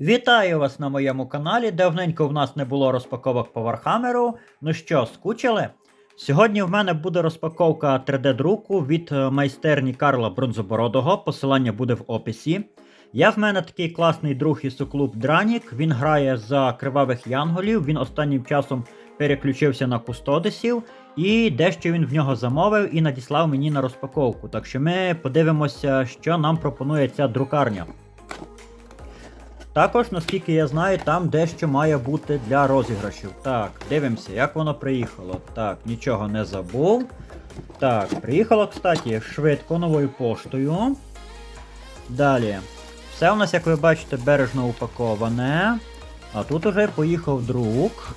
Вітаю вас на моєму каналі. Давненько в нас не було розпаковок по Вархаммеру. Ну що, скучили? Сьогодні в мене буде розпаковка 3D-друку від е, майстерні Карла Бронзобородого. Посилання буде в описі. Я в мене такий класний друг із клуб Дранік. Він грає за кривавих янголів. Він останнім часом переключився на кустодисів. І дещо він в нього замовив і надіслав мені на розпаковку. Так що ми подивимося, що нам пропонує ця друкарня. Також, наскільки я знаю, там дещо має бути для розіграшів. Так, дивимося, як воно приїхало. Так, нічого не забув. Так, приїхало, кстати, швидко новою поштою. Далі. Все у нас, як ви бачите, бережно упаковане. А тут уже поїхав друк.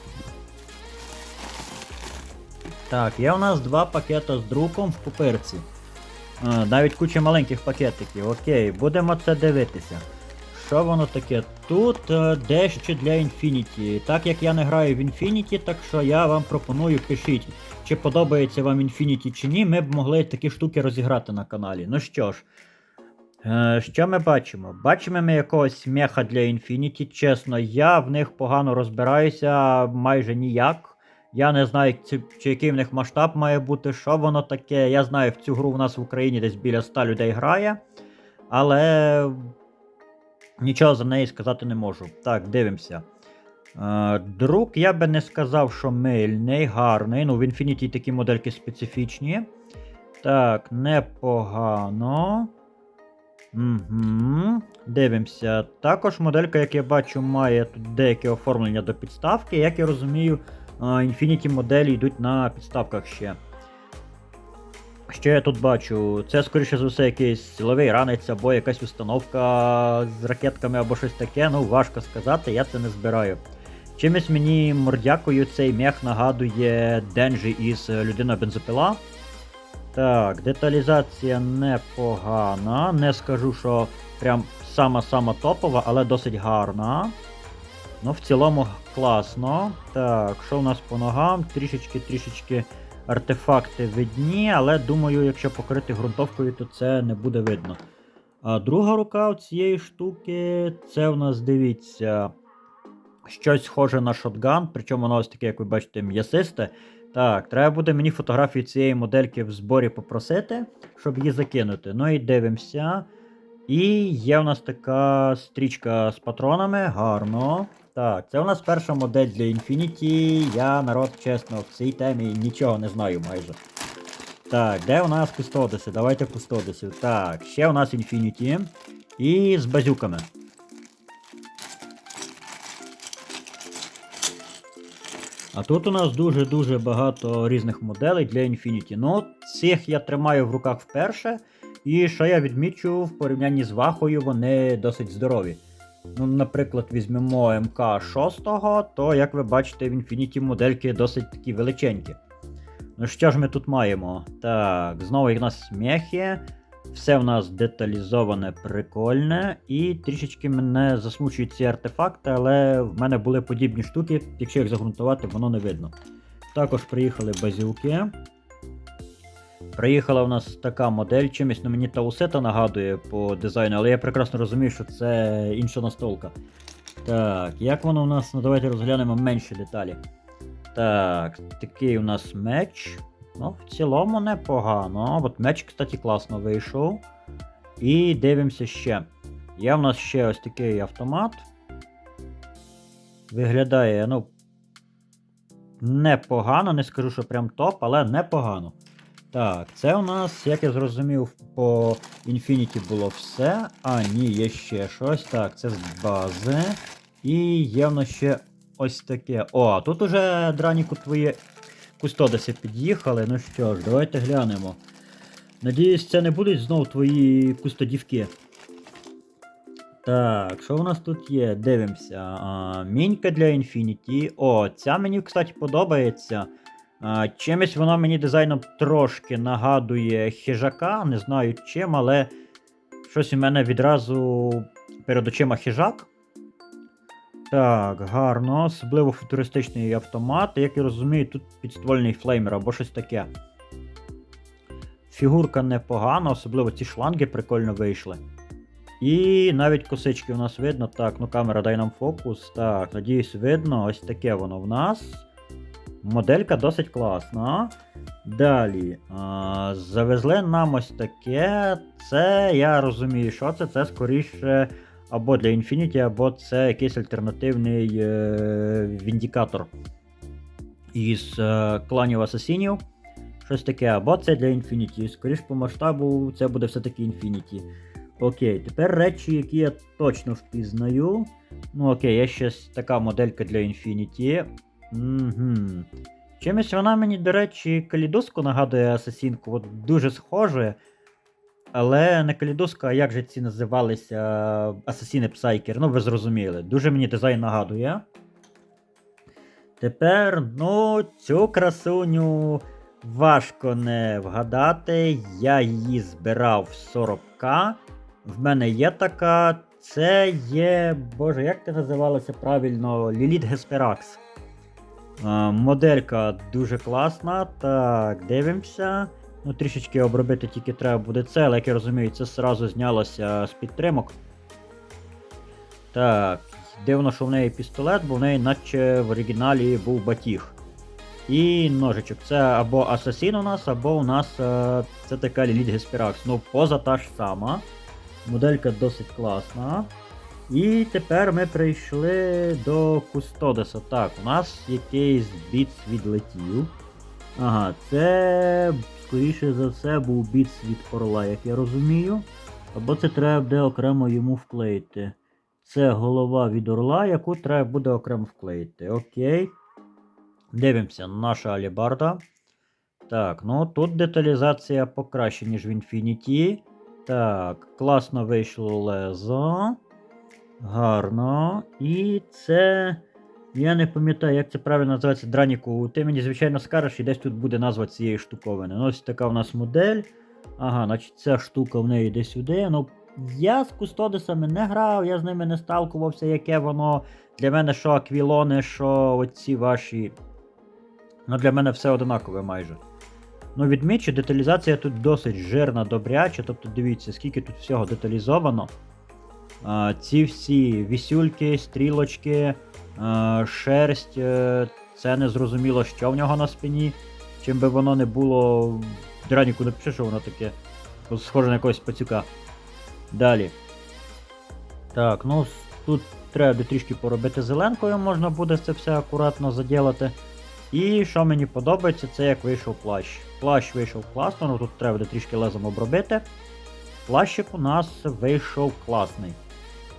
Так, є у нас два пакета з друком в пупирці. А, навіть куча маленьких пакетиків. Окей, будемо це дивитися. Що воно таке? Тут е, дещо для Infinity. Так як я не граю в Infinity, так що я вам пропоную, пишіть, чи подобається вам Infinity чи ні, ми б могли такі штуки розіграти на каналі. Ну що ж, е, що ми бачимо? Бачимо ми якогось меха для Infinity. Чесно, я в них погано розбираюся майже ніяк. Я не знаю, чи, чи який в них масштаб має бути, що воно таке. Я знаю, в цю гру в нас в Україні десь біля 100 людей грає. Але Нічого за неї сказати не можу. Так, дивимося. Е, друк, я би не сказав, що мильний, гарний. Ну, в Infinity такі модельки специфічні. Так, непогано. Угу. Дивимося. Також моделька, як я бачу, має тут деяке оформлення до підставки. Як я розумію, е, Infinity моделі йдуть на підставках ще. Що я тут бачу? Це, скоріше за все, якийсь силовий ранець або якась установка з ракетками або щось таке. Ну, важко сказати, я це не збираю. Чимось мені мордякою цей мех нагадує Денджі із людина бензопила. Так, деталізація непогана. Не скажу, що прям сама-сама топова, але досить гарна. Ну, в цілому класно. Так, що у нас по ногам? Трішечки-трішечки артефакти видні, але думаю, якщо покрити ґрунтовкою, то це не буде видно. А друга рука у цієї штуки, це в нас, дивіться, щось схоже на шотган, причому воно ось таке, як ви бачите, м'ясисте. Так, треба буде мені фотографію цієї модельки в зборі попросити, щоб її закинути. Ну і дивимося. І є у нас така стрічка з патронами, гарно. Так, це у нас перша модель для Infinity. Я, народ, чесно, в цій темі нічого не знаю майже. Так, де у нас кустодиси? Давайте кустодисів. Так, ще у нас Infinity. І з базюками. А тут у нас дуже-дуже багато різних моделей для Infinity. Ну, цих я тримаю в руках вперше. І що я відмічу, в порівнянні з вахою, вони досить здорові. Ну, Наприклад, візьмемо МК6, то, як ви бачите, в Infinity модельки досить такі величенькі. Ну що ж ми тут маємо? Так, знову у нас мехи. Все в нас деталізоване, прикольне. І трішечки мене засмучують ці артефакти, але в мене були подібні штуки, якщо їх загрунтувати, воно не видно. Також приїхали базілки. Приїхала у нас така модель, чимось ну мені Таусета нагадує по дизайну, але я прекрасно розумію, що це інша настолка. Так, як воно у нас? Ну давайте розглянемо менші деталі. Так, такий у нас меч. Ну, в цілому непогано. От меч, кстати, класно вийшов. І дивимося ще. Є в нас ще ось такий автомат. Виглядає, ну. Непогано, не скажу, що прям топ, але непогано. Так, це у нас, як я зрозумів, по Infinity було все. А, ні, є ще щось. Так, це з бази. І є в нас ще ось таке. О, тут уже драніку твої кустодиси під'їхали. Ну що ж, давайте глянемо. Надіюсь, це не будуть знову твої кустодівки. Так, що у нас тут є? Дивимося. А, Мінька для Infinity. О, ця мені, кстати, подобається. Чимось воно мені дизайном трошки нагадує хижака, не знаю чим, але щось у мене відразу перед очима хижак. Так, гарно, особливо футуристичний автомат. Як я розумію, тут підствольний флеймер або щось таке. Фігурка непогана, особливо ці шланги прикольно вийшли. І навіть косички у нас видно. Так, ну камера дай нам фокус. Так, надіюсь, видно. Ось таке воно в нас. Моделька досить класна. Далі. А, завезли нам ось таке. Це я розумію, що це. Це скоріше або для Infinity, або це якийсь альтернативний е, віндикатор із е, кланів асасінів. Щось таке, або це для Infinity. Скоріш по масштабу це буде все-таки Infinity. Окей, тепер речі, які я точно впізнаю. Ну окей, є ще така моделька для Infinity. Угу. Чимось вона мені, до речі, калідоску нагадує асасінку, от дуже схоже. Але не калідоска, а як же ці називалися Асасіни Псайкер, ну ви зрозуміли. Дуже мені дизайн нагадує. Тепер, ну, цю красуню важко не вгадати. Я її збирав в 40к. В мене є така. Це є. Боже, як це називалося правильно? Ліліт Гесперакс. Моделька дуже класна. Так, дивимося. Ну, трішечки обробити тільки треба буде це, але як я розумію, це зразу знялося з підтримок. Так, дивно, що в неї пістолет, бо в неї наче в оригіналі був батіг. І ножичок. Це або асасін у нас, або у нас е, це така Ліліт Геспіракс. Ну, поза та ж сама. Моделька досить класна. І тепер ми прийшли до Кустодеса. Так, у нас якийсь біц відлетів. Ага, це скоріше за все був біц від орла, як я розумію. Або це треба буде окремо йому вклеїти. Це голова від орла, яку треба буде окремо вклеїти. Окей. Дивимося, наша алібарда. Так, ну тут деталізація покраще, ніж в Infinity. Так, класно вийшло лезо. Гарно. І це. Я не пам'ятаю, як це правильно називається Драніку. Ти мені, звичайно, скажеш, і десь тут буде назва цієї штуковини. Ну, ось така у нас модель. Ага, значить ця штука в неї йде сюди. Ну, я з кустодисами не грав, я з ними не сталкувався, яке воно. Для мене що аквілони, що оці ваші. Ну, для мене все одинакове майже. Ну, відмічу, деталізація тут досить жирна, добряча. Тобто дивіться, скільки тут всього деталізовано. Ці всі вісюльки, стрілочки, шерсть. е, Це не зрозуміло, що в нього на спині. Чим би воно не було. Драніку напиши, що воно таке. Схоже на якогось пацюка. Далі. Так, ну тут треба трішки поробити зеленкою, можна буде це все акуратно заділати. І що мені подобається, це як вийшов плащ. Плащ вийшов класно, ну тут треба буде трішки лезом обробити. Плащик у нас вийшов класний.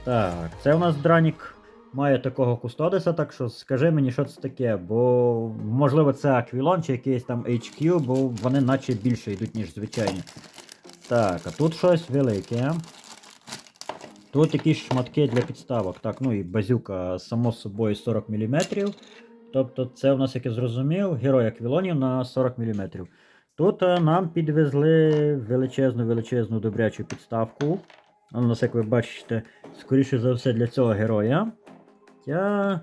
Так, це у нас Дранік має такого кустодиса, так що скажи мені, що це таке, бо можливо це Аквілон чи якийсь там HQ, бо вони наче більше йдуть, ніж звичайні. Так, а тут щось велике. Тут якісь шматки для підставок. Так, ну і базюка, само собою 40 мм. Тобто це у нас, як я зрозумів, герой Аквілонів на 40 мм. Тут е, нам підвезли величезну величезну добрячу підставку. У нас, як ви бачите, скоріше за все для цього героя. Я.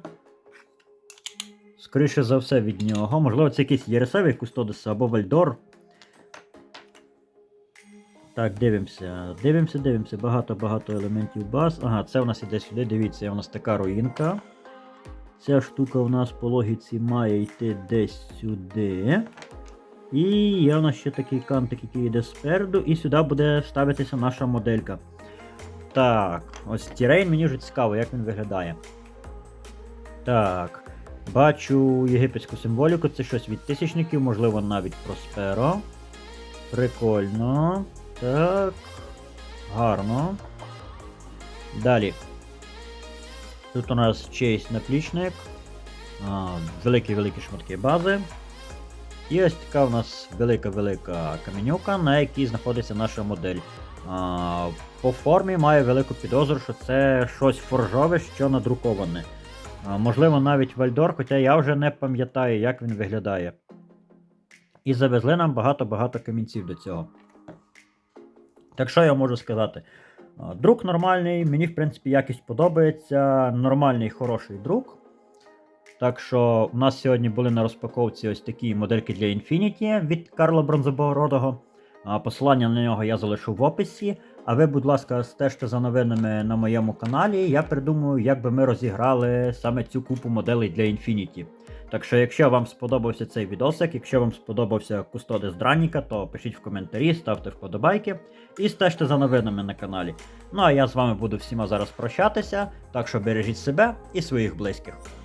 Скоріше за все від нього. Можливо, це якийсь Єресевий Кустодис або Вальдор. Так, дивимося. Дивимося, дивимося. Багато-багато елементів баз. Ага, це у нас іде сюди. Дивіться, у нас така руїнка. Ця штука у нас по логіці має йти десь сюди. І є у нас ще такий кантик, який йде спереду, і сюди буде ставитися наша моделька. Так, ось Тірейн мені вже цікаво, як він виглядає. Так. Бачу єгипетську символіку, це щось від тисячників, можливо, навіть Просперо. Прикольно. Так. Гарно. Далі. Тут у нас чийсь наплічник. Великі-великі шматки бази. І ось така у нас велика-велика каменюка, на якій знаходиться наша модель. А, по формі маю велику підозру, що це щось форжове, що надруковане. А, можливо, навіть Вальдор, хоча я вже не пам'ятаю, як він виглядає. І завезли нам багато-багато камінців до цього. Так що я можу сказати? Друк нормальний, мені, в принципі, якість подобається. Нормальний, хороший друк. Так що у нас сьогодні були на розпаковці ось такі модельки для Infinity від Карла Бронзобородого. Посилання на нього я залишу в описі. А ви, будь ласка, стежте за новинами на моєму каналі. Я придумаю, як би ми розіграли саме цю купу моделей для Infinity. Так що, якщо вам сподобався цей відосик, якщо вам сподобався Кустодис Драніка, то пишіть в коментарі, ставте вподобайки і стежте за новинами на каналі. Ну а я з вами буду всіма зараз прощатися, так що бережіть себе і своїх близьких.